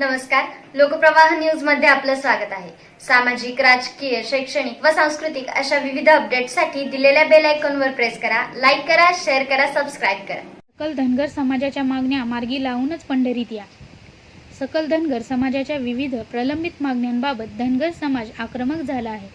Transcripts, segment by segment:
नमस्कार. लोकप्रवाह न्यूजमध्ये आपलं स्वागत आहे. सामाजिक राजकीय शैक्षणिक व सांस्कृतिक अशा विविध अपडेटसाठी दिलेल्या बेल आयकॉनवर प्रेस करा लाईक करा शेअर करा सबस्क्राईब करा. सकल धनगर समाजाच्या मागण्या मार्गी लावूनच पंढरीत या. सकल धनगर समाजाच्या विविध प्रलंबित मागण्यांबाबत धनगर समाज आक्रमक झाला आहे.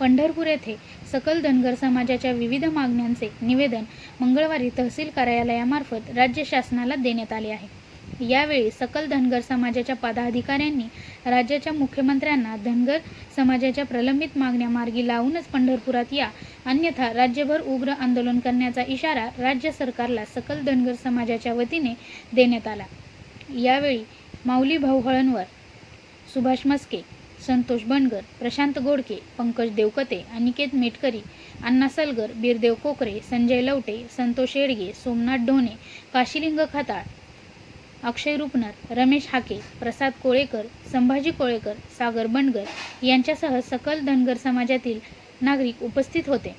पंढरपूर येथे सकल धनगर समाजाच्या विविध मागण्यांचे निवेदन मंगळवारी तहसील कार्यालयामार्फत राज्य शासनाला देण्यात आले आहे. यावेळी सकल धनगर समाजाच्या पदाधिकाऱ्यांनी राज्याच्या मुख्यमंत्र्यांना धनगर समाजाच्या प्रलंबित मागण्या मार्गी लावूनच पंढरपुरात या. अन्यथा राज्यभर उग्र आंदोलन करण्याचा इशारा राज्य सरकारला सकल धनगर समाजाच्या वतीने देण्यात आला. यावेळी माऊली भाऊ हळणवर सुभाष मस्के संतोष बनगर प्रशांत गोडके पंकज देवकते अनिकेत मेटकरी अण्णा सलगर बीरदेव कोकरे संजय लवटे संतोष येडगे सोमनाथ ढोणे काशिलिंग खताळ अक्षय रुपनर रमेश हाके प्रसाद कोळेकर संभाजी कोळेकर सागर बनगर यांच्यासह सकल धनगर समाजातील नागरिक उपस्थित होते.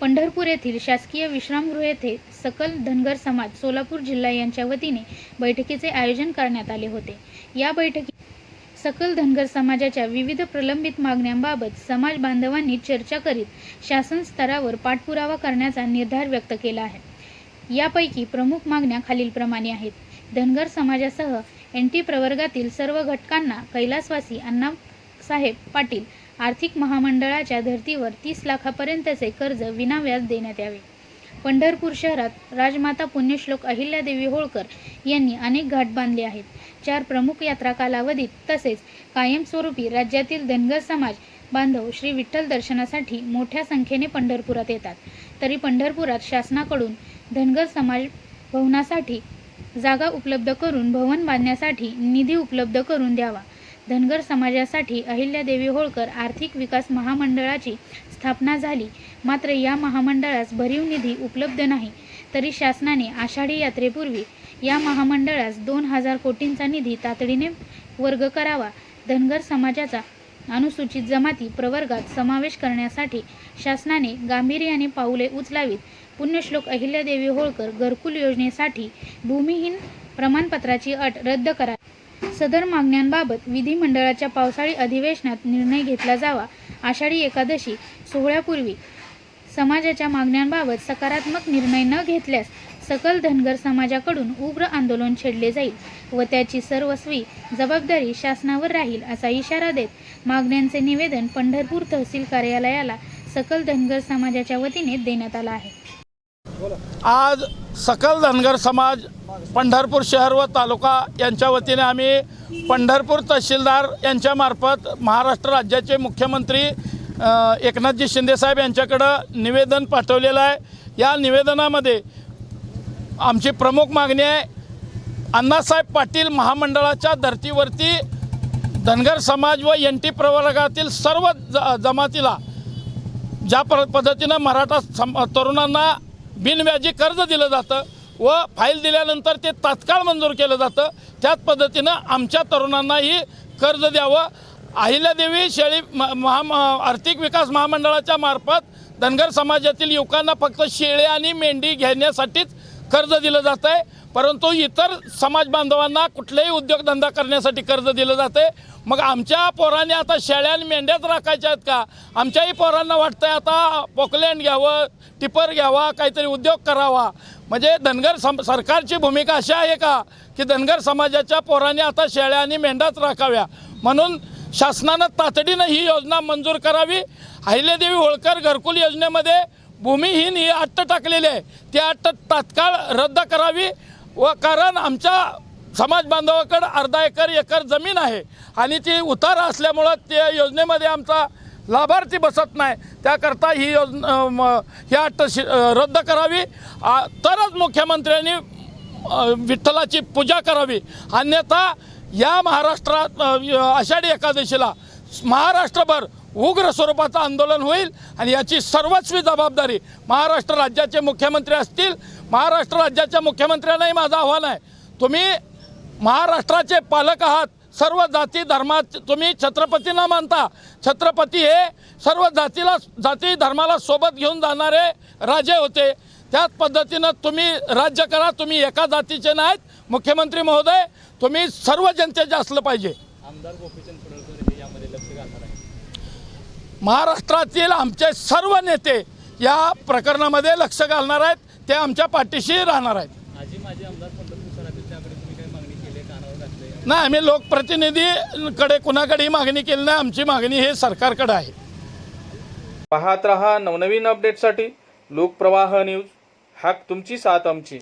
पंढरपूर येथील शासकीय विश्रामगृह येथे सकल धनगर समाज सोलापूर जिल्हा यांच्या वतीने बैठकीचे आयोजन करण्यात आले होते. या बैठकीत सकल धनगर समाजाच्या विविध प्रलंबित मागण्यांबाबत समाज बांधवांनी चर्चा करीत शासन स्तरावर पाठपुरावा करण्याचा निर्धार व्यक्त केला आहे. यापैकी प्रमुख मागण्या खालीलप्रमाणे आहेत. धनगर समाजासह एन टी प्रवर्गातील सर्व घटकांना कैलासवासी अण्णासाहेब पाटील आर्थिक महामंडळाच्या धर्तीवर तीस लाखापर्यंतचे कर्ज विनाव्याज देण्यात यावे. पंढरपूर शहरात राजमाता पुण्यश्लोक अहिल्यादेवी होळकर यांनी अनेक घाट बांधले आहेत. चार प्रमुख यात्रा कालावधीत तसेच कायमस्वरूपी राज्यातील धनगर समाज बांधव श्री विठ्ठल दर्शनासाठी मोठ्या संख्येने पंढरपुरात येतात. तरी पंढरपुरात शासनाकडून धनगर समाज भवनासाठी जागा उपलब्ध करून भवन बांधण्यासाठी निधी उपलब्ध करून द्यावा. धनगर समाजासाठी अहिल्यादेवी होळकर आर्थिक विकास महामंडळाची स्थापना झाली. मात्र या महामंडळास भरीव निधी उपलब्ध नाही. तरी शासनाने आषाढी यात्रेपूर्वी या महामंडळास दोन हजार कोटींचा निधी तातडीने वर्ग करावा. धनगर समाजाचा अनुसूचित जमाती प्रवर्गात समावेश करण्यासाठी शासनाने गांभीर्याने पाऊले उचलावीत. पुण्यश्लोक अहिल्यादेवी होळकर घरकुल योजनेसाठी भूमिहीन प्रमाणपत्राची अट रद्द करा. सदर मागण्यांबाबत विधिमंडळाच्या पावसाळी अधिवेशनात निर्णय घेतला जावा आषाढी एकादशी सोहळ्यापूर्वी. समाजाच्या मागण्यांबाबत सकारात्मक निर्णय न घेतल्यास सकल धनगर समाजाकडून उग्र आंदोलन छेडले जाईल व त्याची सर्वस्वी जबाबदारी शासनावर राहील असा इशारा देत मागण्यांचे निवेदन पंढरपूर तहसील कार्यालयाला सकल धनगर समाजाच्या वतीने देण्यात आला आहे. आज सकल धनगर समाज पंढरपूर शहर व तालुका यांच्या वतीने आम्ही पंढरपूर तहसीलदार यांच्यामार्फत महाराष्ट्र राज्याचे मुख्यमंत्री एकनाथजी शिंदेसाहेब यांच्याकडं निवेदन पाठवलेलं आहे. या निवेदनामध्ये आमची प्रमुख मागणी आहे. अण्णासाहेब पाटील महामंडळाच्या धर्तीवरती धनगर समाज व एन टी प्रवर्गातील सर्व ज जमातीला ज्या प पद्धतीनं मराठा सम तरुणांना बिनव्याजी कर्ज दिलं जातं व फाईल दिल्यानंतर ते तात्काळ मंजूर केलं जातं त्याच पद्धतीनं आमच्या तरुणांनाही कर्ज द्यावं. अहिल्यादेवी शेळी म महा आर्थिक विकास महामंडळाच्या मार्फत धनगर समाजातील युवकांना फक्त शेळी आणि मेंढी घेण्यासाठीच कर्ज दिलं जातं आहे परंतु इतर समाज बांधवांना कुठलेही उद्योगधंदा करण्यासाठी कर्ज दिलं जाते मग आमच्या पोरांनी आता शेळ्या आणि मेंढ्याच राखायच्या आहेत का? आमच्याही पोरांना वाटतंय आता पोकलँड घ्यावं टिपर घ्यावा काहीतरी उद्योग करावा. म्हणजे धनगर सम सरकारची भूमिका अशी आहे का? की धनगर समाजाच्या पोरांनी आता शेळ्या आणि मेंढ्याच राखाव्या. म्हणून शासनानं तातडीनं ही योजना मंजूर करावी. अहिल्यादेवी होळकर घरकुल योजनेमध्ये भूमिहीन ही अट्ट टाकलेली आहे. ती अट्ट तात्काळ रद्द करावी व कारण आमच्या समाज बांधवाकडं अर्धा एकर एकर जमीन आहे. आणि ती उतार असल्यामुळं त्या योजनेमध्ये आमचा लाभार्थी बसत नाही. त्याकरता ही योजना म, ही अट्ट शि रद्द करावी. तरच मुख्यमंत्र्यांनी विठ्ठलाची पूजा करावी. अन्यथा या महाराष्ट्रात आषाढी एकादशीला महाराष्ट्रभर उग्र स्वरूपाचं आंदोलन होईल आणि याची सर्वस्वी जबाबदारी महाराष्ट्र राज्याचे मुख्यमंत्री असतील. महाराष्ट्र राज्याच्या मुख्यमंत्र्यांनाही माझं आव्हान आहे. तुम्ही महाराष्ट्राचे पालक आहात. सर्व जाती धर्मात तुम्ही छत्रपतींना मानता. छत्रपती हे सर्व जातीला जाती धर्माला सोबत घेऊन जाणारे राजे होते. त्याच पद्धतीनं तुम्ही राज्य करा. तुम्ही एका जातीचे नाहीत. मुख्यमंत्री महोदय तुम्ही सर्व जनतेचे असलं पाहिजे. आमदार गोपीचंद पडळकर हे यामध्ये लक्ष घालणार आहे महाराष्ट्रातील आमचे सर्व नेते या प्रकरणामध्ये लक्ष घालणार आहेत. ते आमच्या पाठीशी राहणार आहेत. नाही आम्ही लोकप्रतिनिधीकडे कुणाकडेही मागणी केली नाही. आमची मागणी हे सरकारकडे आहे. पाहत रहा नवनवीन अपडेटसाठी लोकप्रवाह न्यूज. हाक तुमची साथ आमची.